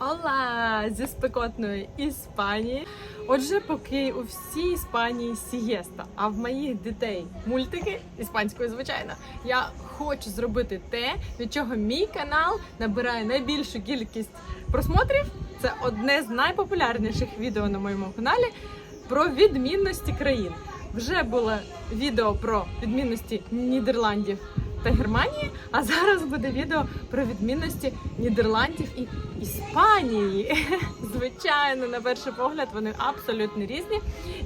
Ола! Зі спекотної Іспанії. Отже, поки у всій Іспанії сієста, а в моїх дітей мультики іспанською, звичайно, я хочу зробити те, від чого мій канал набирає найбільшу кількість просмотрів. Це одне з найпопулярніших відео на моєму каналі про відмінності країн. Вже було відео про відмінності Нідерландів та Германії, а зараз буде відео про відмінності Нідерландів і Іспанії. Звичайно, на перший погляд вони абсолютно різні.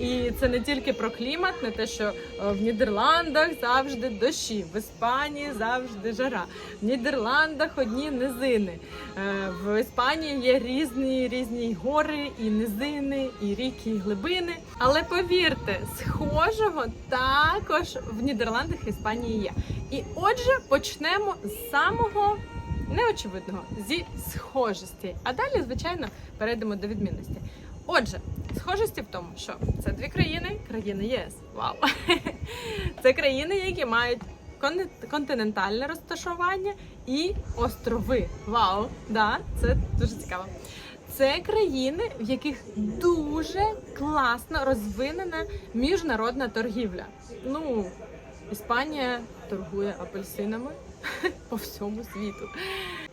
І це не тільки про клімат, не те, що е, в Нідерландах завжди дощі, в Іспанії завжди жара. В Нідерландах одні низини. Е, В Іспанії є різні різні гори, і низини, і ріки, і глибини. Але повірте, схожого також в Нідерландах і Іспанії є. І отже, почнемо з самого неочевидного зі схожості. А далі, звичайно, перейдемо до відмінності. Отже, схожості в тому, що це дві країни, країни ЄС. Вау! Це країни, які мають кон- континентальне розташування і острови. Вау! Да, це дуже цікаво. Це країни, в яких дуже класно розвинена міжнародна торгівля. Ну, Іспанія торгує апельсинами по всьому світу.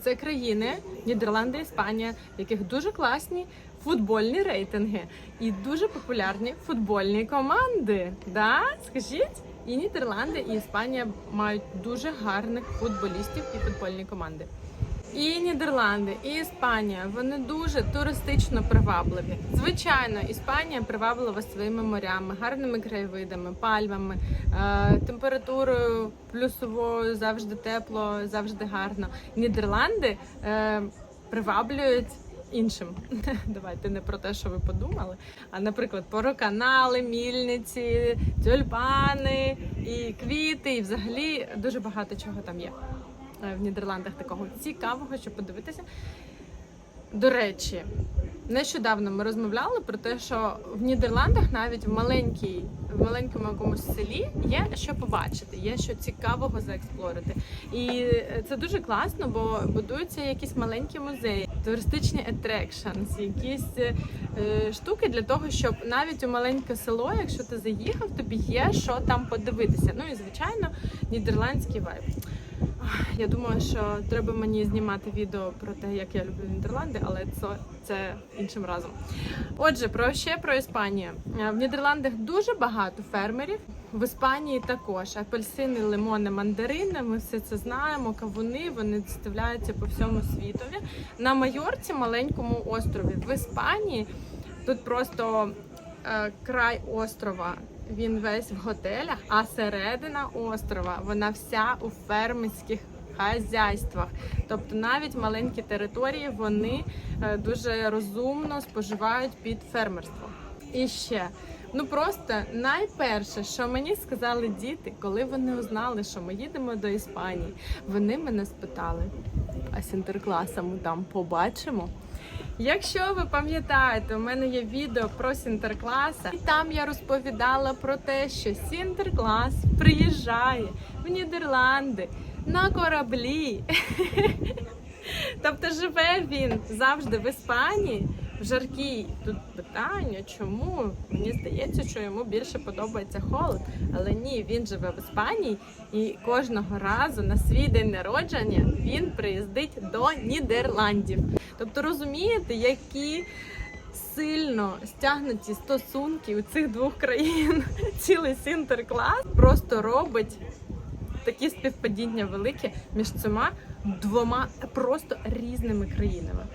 Це країни Нідерланди, Іспанія, в яких дуже класні футбольні рейтинги і дуже популярні футбольні команди. Да? Скажіть? І Нідерланди, і Іспанія мають дуже гарних футболістів і футбольні команди. І Нідерланди, і Іспанія вони дуже туристично привабливі. Звичайно, Іспанія приваблива своїми морями, гарними краєвидами, пальмами, е, температурою плюсовою, завжди тепло, завжди гарно. Нідерланди е, приваблюють. Іншим давайте не про те, що ви подумали. А наприклад, пороканали, мільниці, тюльпани і квіти, і взагалі дуже багато чого там є е, в Нідерландах такого цікавого, щоб подивитися. До речі, нещодавно ми розмовляли про те, що в Нідерландах навіть в маленькій, в маленькому якомусь селі є що побачити, є що цікавого заексплорити. І це дуже класно, бо будуються якісь маленькі музеї, туристичні атрекшнс, якісь е, штуки для того, щоб навіть у маленьке село, якщо ти заїхав, тобі є що там подивитися. Ну і звичайно, нідерландський вайб. Я думаю, що треба мені знімати відео про те, як я люблю Нідерланди, але це, це іншим разом. Отже, про ще про Іспанію. Е, В Нідерландах дуже багато фермерів. В Іспанії також апельсини, лимони, мандарини. Ми все це знаємо. Кавуни вони доставляються по всьому світові. На Майорці, маленькому острові. В Іспанії тут просто е, край острова. Він весь в готелях, а середина острова вона вся у фермерських хазяйствах. Тобто навіть маленькі території вони е, дуже розумно споживають під фермерство. І ще. Ну просто найперше, що мені сказали діти, коли вони узнали, що ми їдемо до Іспанії, вони мене спитали: а сінтеркласа ми там побачимо? Якщо ви пам'ятаєте, у мене є відео про Сінтеркласа, і там я розповідала про те, що Сінтерклас приїжджає в Нідерланди на кораблі. Тобто живе він завжди в Іспанії. В тут питання, чому мені здається, що йому більше подобається холод. Але ні, він живе в Іспанії і кожного разу на свій день народження він приїздить до Нідерландів. Тобто розумієте, які сильно стягнуті стосунки у цих двох країн. Цілий сінтерклас просто робить такі співпадіння великі між цими двома просто різними країнами.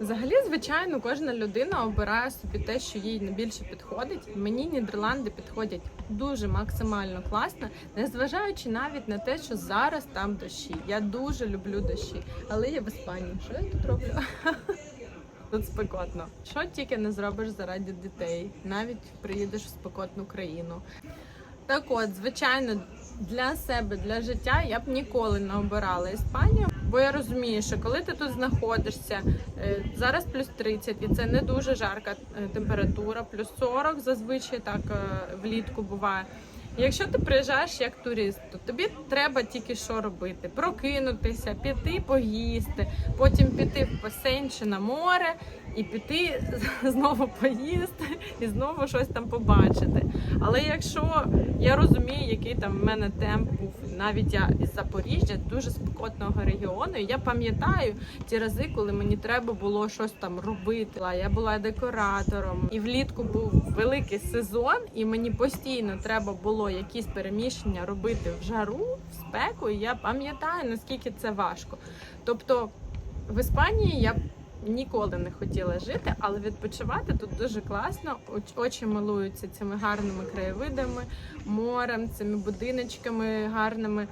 Взагалі, звичайно, кожна людина обирає собі те, що їй найбільше підходить. Мені Нідерланди підходять дуже максимально класно, незважаючи навіть на те, що зараз там дощі. Я дуже люблю дощі, але я в Іспанії. Що я тут роблю? Тут спекотно. Що тільки не зробиш заради дітей, навіть приїдеш в спекотну країну. Так от, звичайно, для себе, для життя я б ніколи не обирала Іспанію, бо я розумію, що коли ти тут знаходишся, е, зараз плюс 30, і це не дуже жарка е, температура, плюс 40 зазвичай так е, влітку буває. Якщо ти приїжджаєш як турист, то тобі треба тільки що робити: прокинутися, піти поїсти, потім піти в басейн чи на море, і піти знову поїсти і знову щось там побачити. Але якщо я розумію, який там в мене темп був, навіть я із Запоріжжя, дуже спекотного регіону, і я пам'ятаю ті рази, коли мені треба було щось там робити. Я була декоратором, і влітку був великий сезон, і мені постійно треба було якісь переміщення робити в жару, в спеку. І я пам'ятаю наскільки це важко. Тобто в Іспанії я ніколи не хотіла жити, але відпочивати тут дуже класно. Оч- Очі милуються цими гарними краєвидами, морем, цими будиночками гарними,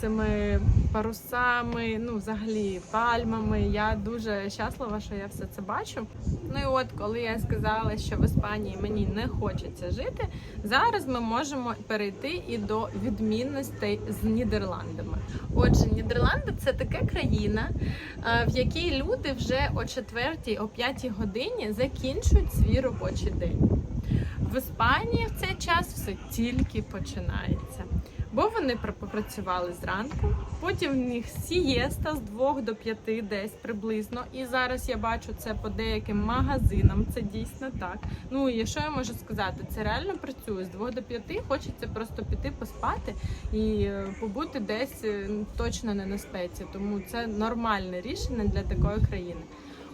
цими парусами, ну взагалі пальмами. Я дуже щаслива, що я все це бачу. Ну і от коли я сказала, що в Іспанії мені не хочеться жити, зараз ми можемо перейти і до відмінностей з Нідерландами. Отже, Нідерланди це така країна, е, в якій люди вже о 4 о 5 годині закінчують свій робочий день. В Іспанії в цей час все тільки починається. Бо вони пр- попрацювали зранку, потім в них сієста з 2 до 5 десь приблизно. І зараз я бачу це по деяким магазинам. Це дійсно так. Ну і що я можу сказати? Це реально працює з 2 до 5 Хочеться просто піти поспати і е, побути десь е, точно не на спеці. Тому це нормальне рішення для такої країни.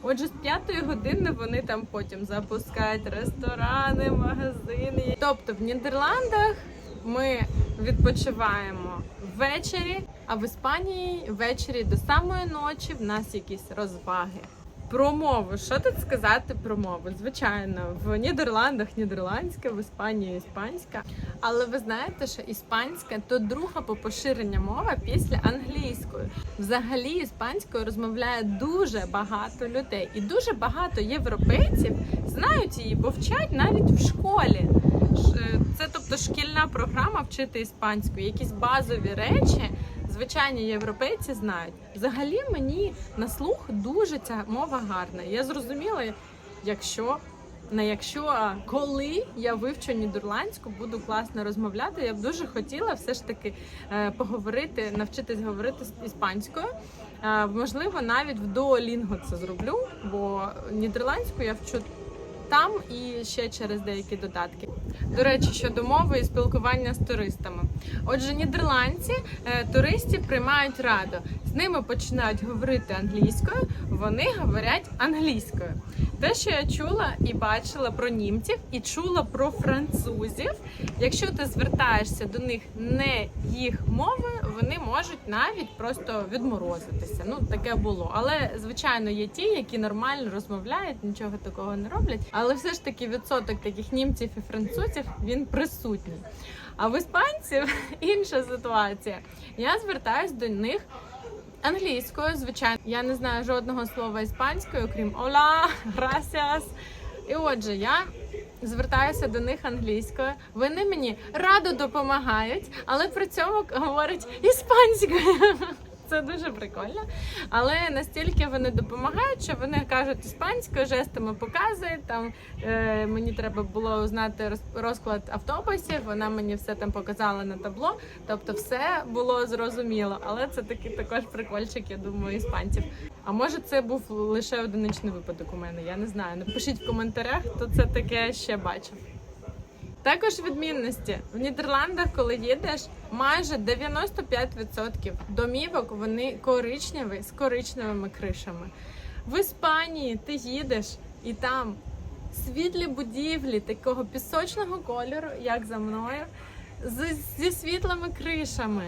Отже, з п'ятої години вони там потім запускають ресторани, магазини. Тобто в Нідерландах ми відпочиваємо ввечері, а в Іспанії ввечері до самої ночі в нас якісь розваги. Про мову. Що тут сказати про мову? Звичайно, в Нідерландах нідерландська, в Іспанії іспанська. Але ви знаєте, що іспанська то друга по поширенню мова після англійської. Взагалі іспанською розмовляє дуже багато людей, і дуже багато європейців знають її, бо вчать навіть в школі. Ш- Це тобто шкільна програма вчити іспанську, якісь базові речі. Звичайні європейці знають. Взагалі мені на слух дуже ця мова гарна. Я зрозуміла, якщо не якщо, а коли я вивчу нідерландську, буду класно розмовляти. Я б дуже хотіла все ж таки е, поговорити, навчитись говорити іспанською. Е, можливо, навіть в Duolingo це зроблю, бо нідерландську я вчу там і ще через деякі додатки. До речі, щодо мови і спілкування з туристами. Отже, нідерландці е, туристів приймають радо. З ними починають говорити англійською, вони говорять англійською. Те, що я чула і бачила про німців, і чула про французів. Якщо ти звертаєшся до них не їх мовою, вони можуть навіть просто відморозитися. Ну таке було. Але звичайно є ті, які нормально розмовляють, нічого такого не роблять. Але все ж таки відсоток таких німців і французів він присутній. А в іспанців інша ситуація. Я звертаюсь до них англійською, звичайно. Я не знаю жодного слова іспанською, окрім ола, gracias. І отже, я звертаюся до них англійською. Вони мені радо допомагають, але при цьому говорять іспанською. Це дуже прикольно. Але настільки вони допомагають, що вони кажуть іспанською, жестами показують. Там е, мені треба було узнати роз- розклад автобусів. Вона мені все там показала на табло. Тобто, все було зрозуміло. Але це такий також прикольчик, я думаю, іспанців. А може, це був лише одиничний випадок у мене? Я не знаю. Напишіть в коментарях, хто це таке ще бачив. Також відмінності в Нідерландах, коли їдеш, майже 95% домівок вони коричневі з коричневими кришами. В Іспанії ти їдеш і там світлі будівлі такого пісочного кольору, як за мною, зі світлими кришами.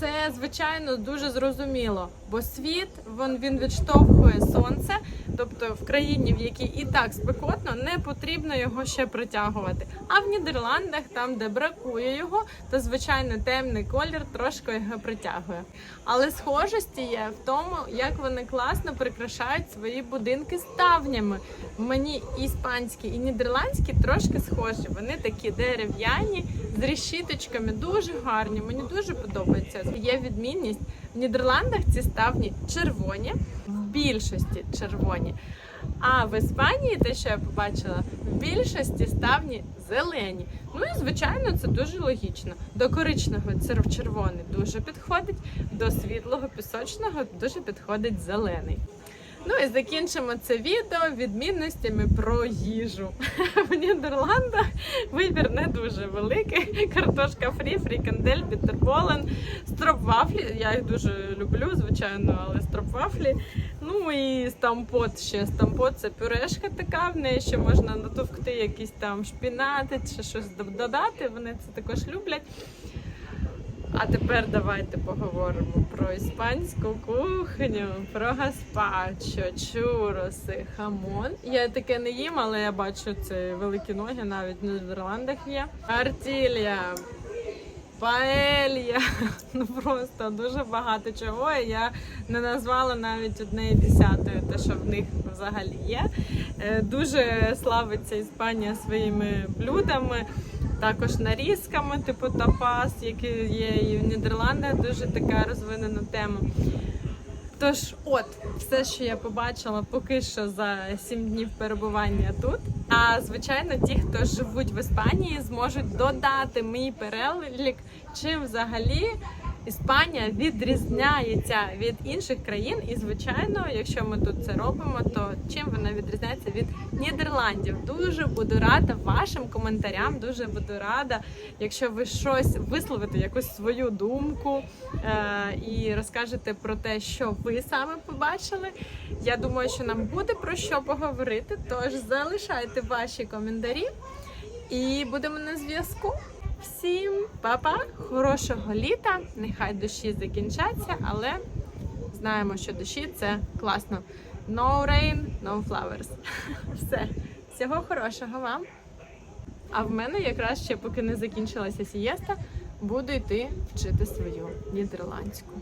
Це звичайно дуже зрозуміло, бо світ він, він відштовхує сонце, тобто в країні, в якій і так спекотно, не потрібно його ще притягувати. А в Нідерландах, там, де бракує його, то звичайно темний колір трошки його притягує. Але схожості є в тому, як вони класно прикрашають свої будинки ставнями. Мені іспанські і нідерландські трошки схожі. Вони такі дерев'яні з решіточками, дуже гарні. Мені дуже подобається. Є відмінність в Нідерландах. Ці ставні червоні. В більшості червоні. А в Іспанії, те, що я побачила, в більшості ставні зелені. Ну і звичайно, це дуже логічно. До коричневого цер- червоний дуже підходить, до світлого пісочного дуже підходить зелений. Ну і закінчимо це відео відмінностями про їжу. В Нідерландах вибір не дуже великий. Картошка фрі, фрікендель, бітерболен, стропвафлі. Я їх дуже люблю, звичайно, але стропвафлі. Ну і стампот ще. Стампот це пюрешка така, в неї ще можна натовкти якісь там шпінати чи щось додати. Вони це також люблять. А тепер давайте поговоримо про іспанську кухню, про гаспачо, чуроси, хамон. Я таке не їм, але я бачу це великі ноги, навіть в Нідерландах є. Артілія, паелья. Ну просто дуже багато чого. Я не назвала навіть однієї десятої, те, що в них взагалі є. Е, Дуже славиться Іспанія своїми блюдами. Також нарізками, типу тапас, які є і в Нідерландах, дуже така розвинена тема. Тож, от, все, що я побачила поки що за 7 днів перебування тут. А звичайно, ті, хто живуть в Іспанії, зможуть додати мій перелік, чим взагалі Іспанія відрізняється від інших країн. І, звичайно, якщо ми тут це робимо, то чим вона відрізняється від Нідерландів? Дуже буду рада вашим коментарям. Дуже буду рада, якщо ви щось висловите, якусь свою думку е- і розкажете про те, що ви саме побачили. Я думаю, що нам буде про що поговорити. Тож залишайте ваші коментарі і будемо на зв'язку. Всім па-па, хорошого літа. Нехай душі закінчаться, але знаємо, що душі це класно. No rain, no flowers. Все. Всього хорошого вам. А в мене якраз ще поки не закінчилася сієста, буду йти вчити свою нідерландську.